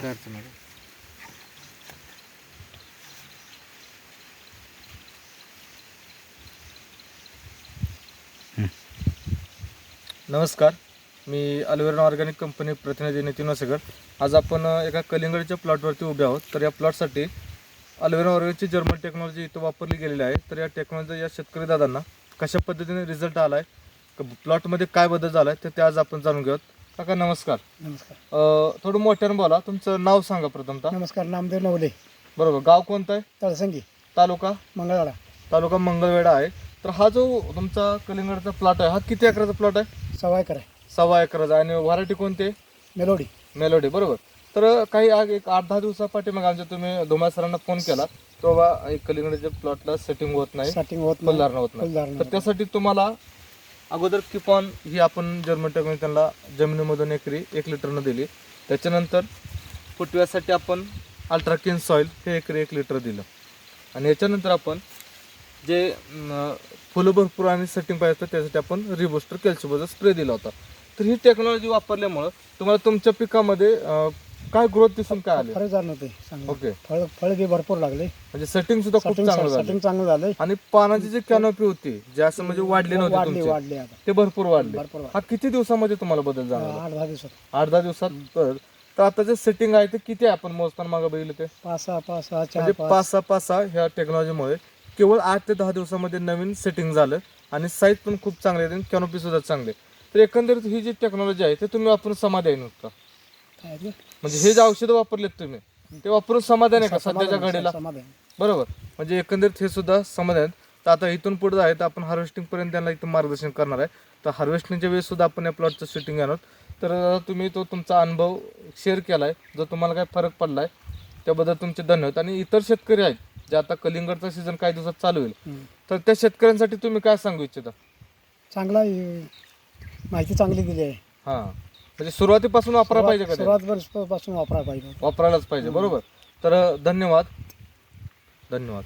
काय नमस्कार मी अल्वेरन organic company प्रतिनिधी नितीन वसेकर. आज आपण एका कलिंगडच्या प्लॉटवरती उभे आहोत. तर या प्लॉटसाठी अल्वेरन ऑर्गॅनिकची जर्मन टेक्नॉलॉजी इथं वापरली गेलेली आहे. तर या टेक्नॉलॉजी या शेतकरी दादांना कशा पद्धतीने रिझल्ट आला आहे प्लॉटमध्ये काय बदल झाला आहे ते आज आपण जाणून घेऊयात. काका नमस्कार. नमस्कार. अ, थोडं मोठ्यानं बोला. तुमचं नाव सांगा प्रथमतः. नमस्कार नामदेव नवले. बरोबर. गाव कोणतं आहे? तळसंगी. तालुका? मंगळवाडा. तालुका मंगळवेढा आहे. तर हा जो तुमचा कलिंगडचा प्लॉट आहे हा किती एकराचा प्लॉट आहे? सवाय कराय सव्वा एकराचा आहे आणि व्हरायटी कोणती आहे? मेलोडी. मेलोडी. बरोबर. तर काही आग एक आठ दहा दिवसापाठी मग आमच्या तुम्ही धुमा सरांना फोन केला की बाबा एक कलिंगडच्या प्लॉटला सेटिंग होत नाही स्टार्टिंग होत नाही. फुलधारणा होत नाही. फुलधारणा तर होत त्यासाठी तुम्हाला अगोदर किपॉन ही आपण जर्मन टेक्नॉलॉजी त्यांना जमिनीमधून एकरी एक लिटरनं दिली. त्याच्यानंतर फुटव्यासाठी आपण अल्ट्राकिन सॉईल हे एकरी एक लिटर दिलं. आणि याच्यानंतर आपण जे अं, फुलं भरपूर आणि सेटिंग पाहिजे होतं त्यासाठी आपण रिबुस्टर कॅल्शियमचा स्प्रे दिला होता. तर ही टेक्नॉलॉजी वापरल्यामुळं तुम्हाला तुमच्या पिकामध्ये अं, काय ग्रोथ दिसून काय आले? फरक जाणवते चांगलं. ओके फळ फळ बी भरपूर लागले. म्हणजे सेटिंग सुद्धा खूप चांगलं झालं starting चांगलं झालंय. आणि पानाची जी कॅनोपी होती जे असं म्हणजे वाढली नव्हती वाढले तुमची वाढले आता. ते भरपूर वाढले. भरपूर वाढले. हा किती दिवसामध्ये तुम्हाला बदल जाणवला आठ दहा दिवसात. आठ दहा दिवसात? तर तर आता जे सेटिंग आहे ते किती आहे? आपण मोजताना मागे बघितलं ते? पाच सहा पाच सहा चार म्हणजे पाच. पाच सहा पाच सहा ह्या टेक्नॉलॉजीमुळे केवळ आठ ते दहा दिवसामध्ये नवीन सेटिंग झालं आणि साईज पण खूप चांगले आहे आणि कॅनोपी सुद्धा चांगले आहे. तर एकंदरीत ही जी टेक्नॉलॉजी आहे ते तुम्ही वापरून समाधान आहे नुसतं काय ते? म्हणजे हे जे औषधं वापरलेत तुम्ही ते वापरून समाधान आहे का सध्याच्या घडीला? समाधान बरोबर. म्हणजे एकंदरीत हे सुद्धा समाधान. तर आता इथून पुढे आहे तर आपण हार्वेस्टिंग पर्यंत त्यांना इथं मार्गदर्शन करणार आहे. तर हार्वेस्टिंगच्या वेळेस सुद्धा आपण या प्लॉटचं शूटिंग घेणार आहोत. तर तुम्ही तो तुमचा अनुभव शेअर केला आहे जो तुम्हाला काय फरक पडला आहे त्याबद्दल तुमचे धन्यवाद. आणि इतर शेतकरी आहेत जे आता कलिंगडचा सीझन काही दिवसात चालू होईल. तर त्या शेतकऱ्यांसाठी तुम्ही काय सांगू इच्छिता? चांगला. माहिती चांगली दिली आहे. हां. म्हणजे सुरुवातीपासून वापरा पाहिजे का ते? सुरुवात पासून वापरा पाहिजे. वापरायलाच पाहिजे. बरोबर. तर धन्यवाद. धन्यवाद.